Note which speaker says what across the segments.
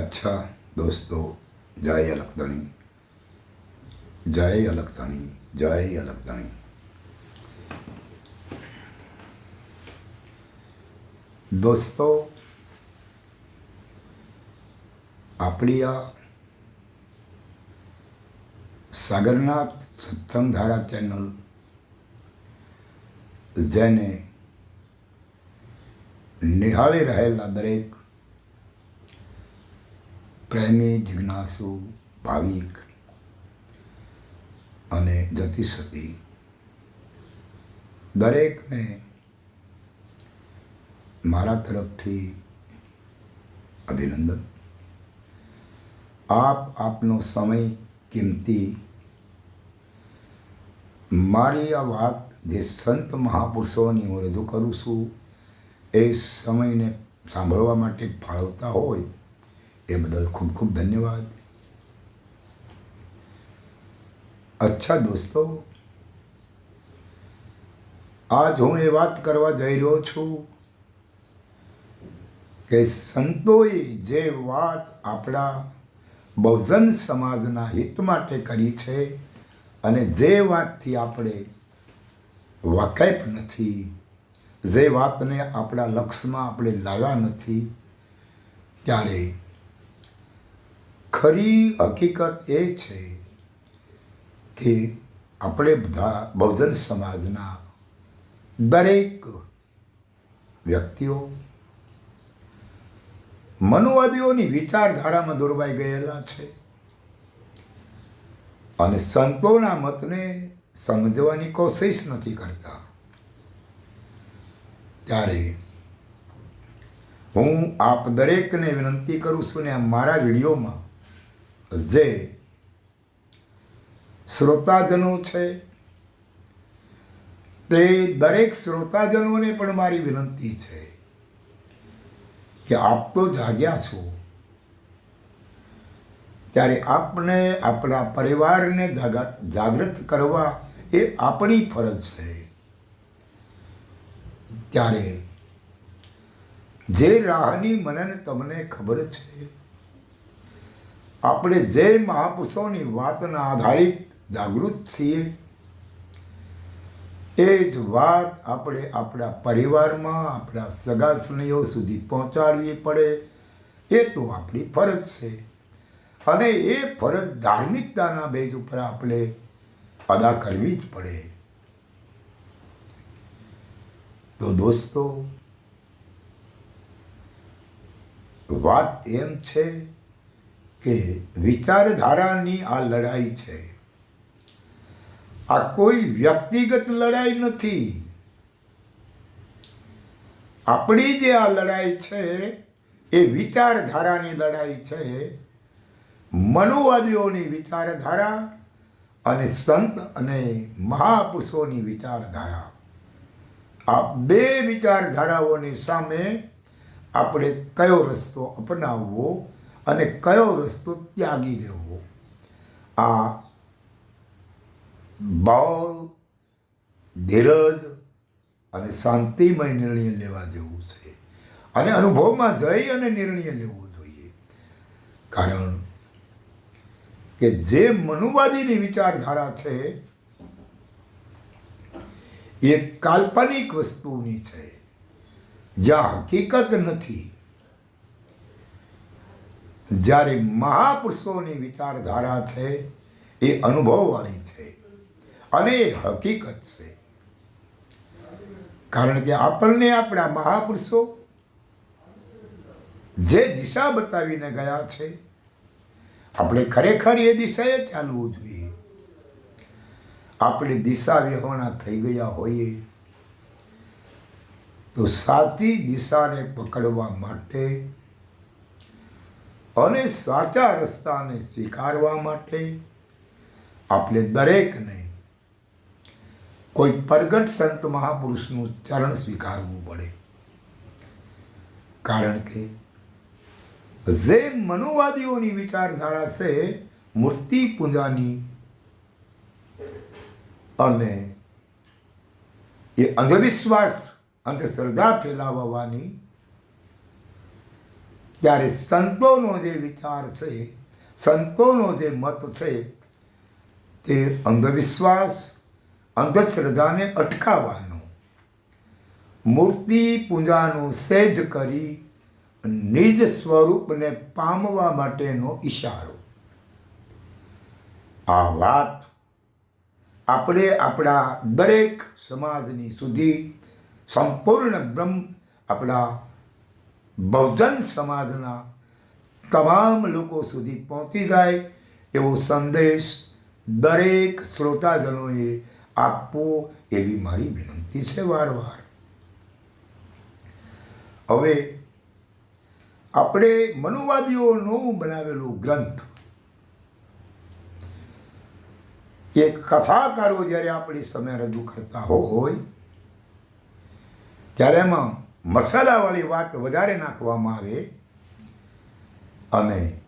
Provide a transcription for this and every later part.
Speaker 1: અચ્છા, દોસ્તો, જય અલગતણી જય અલગતણી જય અલગતણી દોસ્તો, આપણી આ સાગરનાથ સત્સંગ ધારા ચેનલ જેને નિહાળી રહેલા દરેક પ્રેમી, જિજ્ઞાસુ, ભાવિક અને જતિસતી. દરેકને મારા તરફથી અભિનંદન. આપ આપનો સમય, કિંમતી. મારી આ વાત જે સંત મહાપુરુષોની હું રજૂ કરું છું, એ સમયને સાંભળવા માટે ફાળવતા હોય એ બદલ ખૂબ ખૂબ ધન્યવાદ. અચ્છા દોસ્તો, આજ હું એ વાત કરવા જઈ રહ્યો છું કે સંતોએ જે વાત આપણા બહુજન સમાજના હિત માટે કરી છે અને જે વાતથી આપણે વાકેફ નથી, જે વાતને આપણા લક્ષ્યમાં આપણે લાવ્યા નથી, ત્યારે ખરી હકીકત એ છે કે આપણે બધા બહુજન સમાજના દરેક વ્યક્તિઓ, મનુવાદીઓની વિચારધારામાં દોરવાઈ ગયેલા છે અને સંતોના મતને સમજવાની કોશિશ નથી કરતા. ત્યારે હું આપ દરેકને વિનંતી કરું છું ને મારા વિડીયોમાં જે શ્રોતાજનો છે, તે દરેક શ્રોતાજનોને પણ મારી વિનંતી છે કે આપ તો જાગ્યા છો. ત્યારે આપને આપણા પરિવારને જાગૃત કરવા એ આપણી ફરજ છે. ત્યારે જે રાહની મને તમને ખબર છે આપણે જે મહાપુરુષોની વાતના આધારિત જાગૃત છીએ, એ જ વાત આપણે આપણા પરિવારમાં, આપણા સગા સ્નેહીઓ સુધી પહોંચાડવી પડે, એ તો આપણી ફરજ છે. અને એ ફરજ ધાર્મિકતાના બેઝ ઉપર આપણે અદા કરવી જ પડે. તો દોસ્તો, વાત એમ છે કે વિચારધારાની આ લડાઈ છે. આ કોઈ વ્યક્તિગત લડાઈ નથી. આપણી જે આ લડાઈ છે, એ વિચારધારાની લડાઈ છે. મનોવાદીઓની વિચારધારા અને સંત અને મહાપુરુષોની વિચારધારા. આ બે વિચારધારાઓની સામે આપણે કયો રસ્તો અપનાવવો અને કયો રસ્તો ત્યાગી દેવો આ ભાવ ધીરજ અને શાંતિમય નિર્ણય લેવા જેવું છે. અને અનુભવમાં જઈ અને નિર્ણય લેવો જોઈએ. કારણ કે જે મનુવાદીની વિચારધારા છે, એ કાલ્પનિક વસ્તુની છે. જ્યાં હકીકત નથી જ્યારે મહાપુરુષોની વિચારધારા છે, એ અનુભવવાળી છે અને એ હકીકત છે. કારણ કે આપણને આપણા મહાપુરુષો જે દિશા બતાવીને ગયા છે, આપણે ખરેખર એ દિશાએ ચાલવું જોઈએ. આપણે દિશા વિહોણા થઈ ગયા હોઈએ, તો સાચી દિશાને પકડવા માટે અને સાચા રસ્તાને સ્વીકારવા માટે આપણે દરેકને કોઈ પ્રગટ સંત મહાપુરુષનું ચરણ સ્વીકારવું પડે. કારણ કે જે મનુવાદીઓની વિચારધારા છે, મૂર્તિ પૂજાની અને એ અંધવિશ્વાસ, અંધશ્રદ્ધા ફેલાવવાની ત્યારે સંતોનો જે વિચાર છે, સંતોનો જે મત છે, તે અંધવિશ્વાસ, અંધશ્રદ્ધાને અટકાવવાનો. મૂર્તિ પૂજાનું સેજ કરી નિજ સ્વરૂપને પામવા માટેનો ઈશારો. આ વાત આપણે આપણા દરેક સમાજની સુધી સંપૂર્ણ બ્રહ્મ, આપણા બહુજન સમાજના તમામ લોકો સુધી પહોંચી જાય એવો સંદેશ દરેક શ્રોતાજનોએ આપવો એવી મારી વિનંતી છે વારવાર. હવે આપણે મનુવાદીઓનું બનાવેલું ગ્રંથ. એ કથાકારો જ્યારે આપણી સમય રજૂ કરતા હોય, ત્યારે એમાં મસાલાવાળી વાત વધારે નાખવામાં આવે અને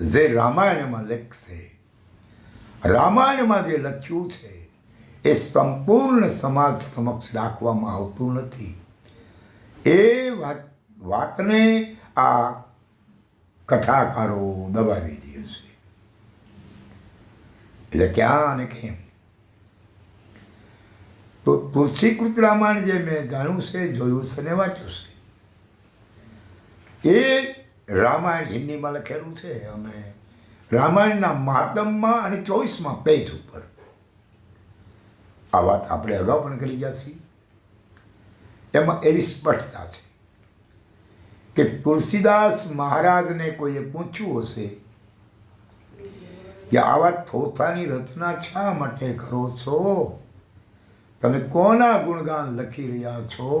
Speaker 1: જે રામાયણમાં લખશે, રામાયણમાં જે લખ્યું છે, એ સંપૂર્ણ સમાજ સમક્ષ રાખવામાં આવતું નથી. એ વાત, વાતને આ કથાકારો દબાવી દે છે. એટલે ક્યાં અને કેમ? તો તુલસીકૃત રામાયણ જે મેં જાણ્યું છે, જોયું છે ને વાંચ્યું છે, એ રામાયણ હિન્દીમાં લખેલું છે. અને રામાયણના માતમમાં અને ચોવીસમાં પેજ ઉપર. આ વાત આપણે અગાઉ પણ કરી ગયા છીએ. એમાં એવી સ્પષ્ટતા છે કે તુલસીદાસ મહારાજને કોઈએ પૂછ્યું હશે કે આવા થોથાની રચના શા માટે કરો છો? તમે કોના ગુણગાન લખી રહ્યા છો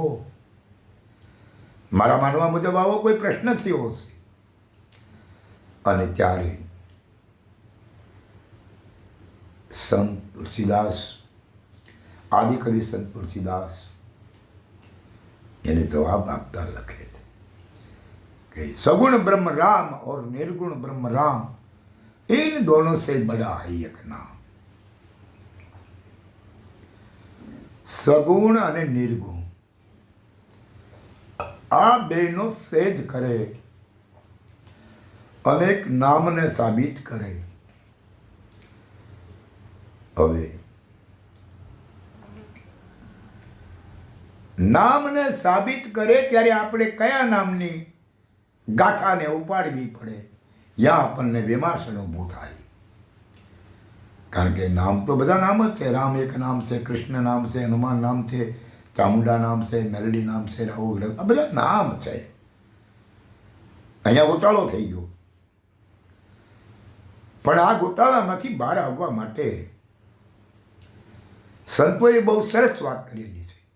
Speaker 1: મારા માનવા મુજબ આવો કોઈ પ્રશ્ન થયો હશે અને ત્યારે સંત તુલસીદાસ આદિકવિ સંત તુલસીદાસ એને જવાબ આપતા લખે છે कि सगुण ब्रह्म राम और निर्गुण ब्रह्म राम इन दोनों से बड़ा है एक नाम સગુણ અને નિર્ગુણ. આ બેનો સેજ કરે. અનેક નામને સાબિત કરે. હવે, નામને સાબિત કરે ત્યારે આપણે કયા નામની ગાથાને ઉપાડવી પડે? યા આપણને વિમાસન ઊભું થાય. કારણ કે નામ તો બધા નામ જ છે. રામ એક નામ છે, કૃષ્ણ નામ છે, હનુમાન નામ છે, ચામુંડા નામ છે મેલડી નામ છે, રાહુ આ બધા નામ છે. અહીંયા ગોટાળો થઈ ગયો. પણ આ ગોટાળામાંથી બહાર આવવા માટે સંતોએ બહુ સરસ વાત કરેલી છે.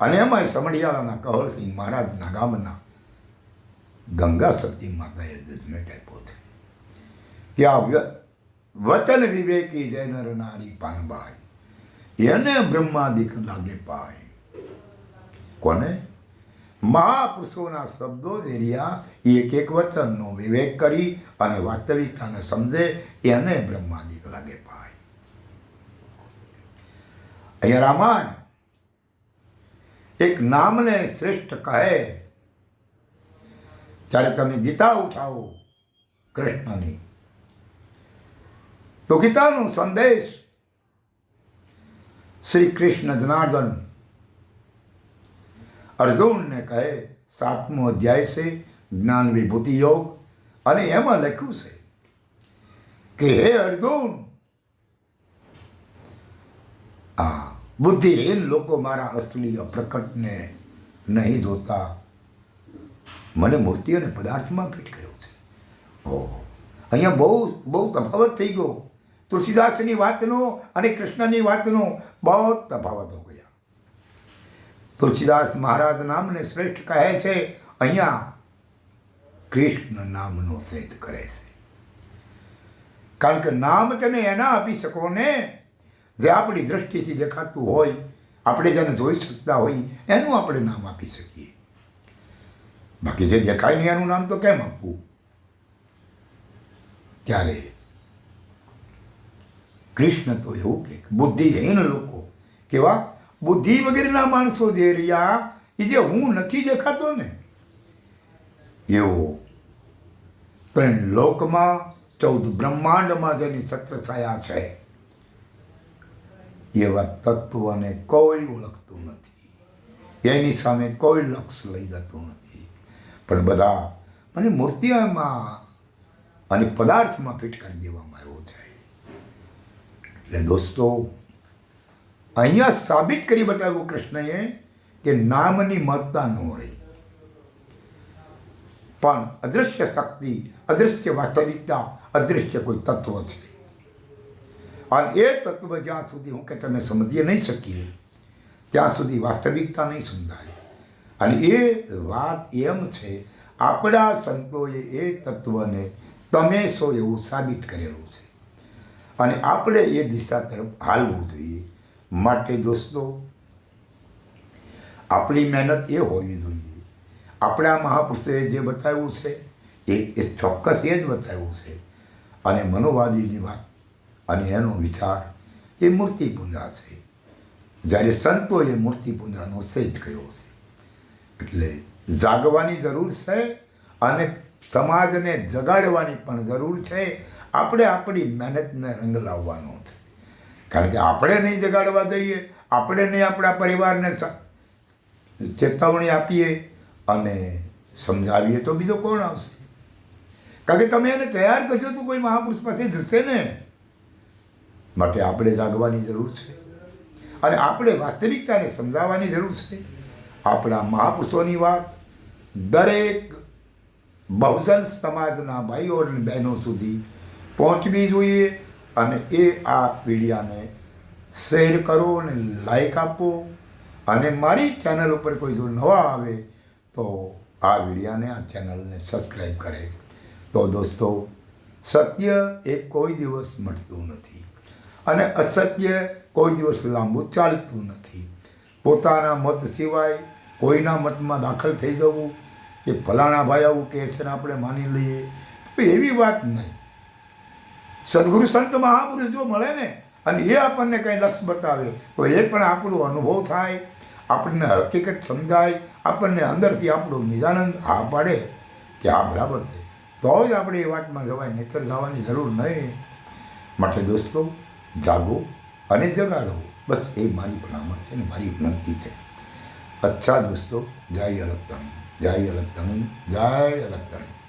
Speaker 1: અને એમાં સમઢિયાળાના કહળસિંહ મહારાજના ગામના ગંગા સતી માતાએ જજમેન્ટ આપ્યો છે. કે આ વતન વિવેકી જય નર નારી પાનબાઈ એને બ્રહ્માદિક લાગે પાય કોને? મહાપુરુષોના શબ્દો જે રહ્યા એક એક વચનનો વિવેક કરી અને વાસ્તવિકતાને સમજે એને બ્રહ્માદિક લાગે પાય અહીંયા રામાયણ એક નામને શ્રેષ્ઠ કહે. ત્યારે તમે ગીતા ઉઠાવો કૃષ્ણની તો ગીતાનો સંદેશ શ્રી કૃષ્ણ જનાર્દન અર્જુનને કહે સાતમો અધ્યાય છે જ્ઞાન વિભૂતિ યોગ અને એમાં લખ્યું છે કે હે અર્જુન આ બુદ્ધિહીન લોકો મારા અસલી અપ્રકટને નહીં જોતા મને મૂર્તિ અને પદાર્થમાં ફિટ કર્યો છે. ઓહો, અહીંયા બહુ બહુ તફાવત થઈ ગયો. તુલસીદાસની વાતનો અને કૃષ્ણની વાતનો બહુ તફાવત હો ગયા. તુલસીદાસ મહારાજ નામને શ્રેષ્ઠ કહે છે, અહીંયા કૃષ્ણ નામનો સેદ કરે છે. કારણ કે નામ તમે એના આપી શકો ને, જે આપણી દ્રષ્ટિથી દેખાતું હોય, આપણે જેને જોઈ શકતા હોય, એનું આપણે નામ આપી શકીએ. બાકી જે દેખાય નહીં એનું નામ તો કેમ આપવું? ત્યારે કૃષ્ણ તો એવું કે, બુદ્ધિહીન લોકો. કેવા? બુદ્ધિ વગેરેના માણસો જે રહ્યા, એ જે હું નથી દેખાતો ને. એવો. પણ લોકમાં ચૌદ બ્રહ્માંડમાં જેની સત્ર છાયા છે એવા તત્વને કોઈ ઓળખતું નથી. એની સામે કોઈ લક્ષ લઈ જતું નથી. પણ બધા મને મૂર્તિઓમાં અને પદાર્થમાં ફિટ કરી દેવામાં આવ્યો છે. એટલે દોસ્તો, અહીંયા સાબિત કરી બતાવ્યું કૃષ્ણએ કે નામની મહત્તા ન રહી. પણ અદૃશ્ય શક્તિ, અદૃશ્ય વાસ્તવિકતા, અદૃશ્ય કોઈ તત્વ છે. અને એ તત્વ જ્યાં સુધી હું કે તમે સમજી નહીં શકીએ, ત્યાં સુધી વાસ્તવિકતા નહીં સમજાય. અને એ વાત એમ છે, આપણા સંતોએ એ તત્વને તમે શો એવું સાબિત કરેલું છે. અને આપણે એ દિશા તરફ હાલવું જોઈએ. માટે દોસ્તો, આપણી મહેનત એ હોવી જોઈએ. આપણા મહાપુરુષોએ જે બતાવ્યું છે, એ એ ચોક્કસ એ જ બતાવ્યું છે. અને મનોવાદીની વાત અને એનો વિચાર એ મૂર્તિ પૂજા છે. જ્યારે સંતોએ મૂર્તિ પૂજાનો સેજ કર્યો છે. એટલે જાગવાની જરૂર છે અને સમાજને જગાડવાની પણ જરૂર છે આપણે આપણી મહેનતને રંગ લાવવાનો છે. કારણ કે આપણે નહીં જગાડવા દઈએ આપણે નહીં આપણા પરિવારને ચેતવણી આપીએ અને સમજાવીએ તો બીજો કોણ આવશે? કારણ કે તમે એને તૈયાર કરશો તો કોઈ મહાપુરુષ પાસે જશે ને. માટે આપણે જાગવાની જરૂર છે. અને આપણે વાસ્તવિકતાને સમજાવવાની જરૂર છે. આપણા મહાપુરુષોની વાત દરેક બહુજન સમાજના ભાઈઓ અને બહેનો સુધી પહોંચવી જોઈએ અને એ આ વિડીયાને શેર કરો અને લાઈક આપો. અને મારી ચેનલ ઉપર કોઈ જો નવા આવે તો આ વિડીયાને, આ ચેનલને સબસ્ક્રાઈબ કરે. તો દોસ્તો, સત્ય એ કોઈ દિવસ મટતું નથી અને અસત્ય કોઈ દિવસ લાંબુ ચાલતું નથી. પોતાના મત સિવાય કોઈના મતમાં દાખલ થઈ જવું કે ફલાણા ભાઈ આવું કહે છે ને આપણે માની લઈએ, તો એવી વાત નહીં. સદગુરુ સંત મહાપુરુષ જો મળે ને, અને એ આપણને કંઈ લક્ષ બતાવે, તો એ પણ આપણો અનુભવ થાય, આપણને હકીકત સમજાય, આપણને અંદરથી આપણો નિજાનંદ હા પાડે કે હા બરાબર છે. તો જ આપણે એ વાતમાં જવાય, નહીતર જવાની જરૂર નહીં. માટે દોસ્તો, જાગો અને જગાડો. બસ એ મારી ભલામણ છે ને, મારી વિનંતી છે. અચ્છા દોસ્તો, જય અલગ જય અલગ જય અલગ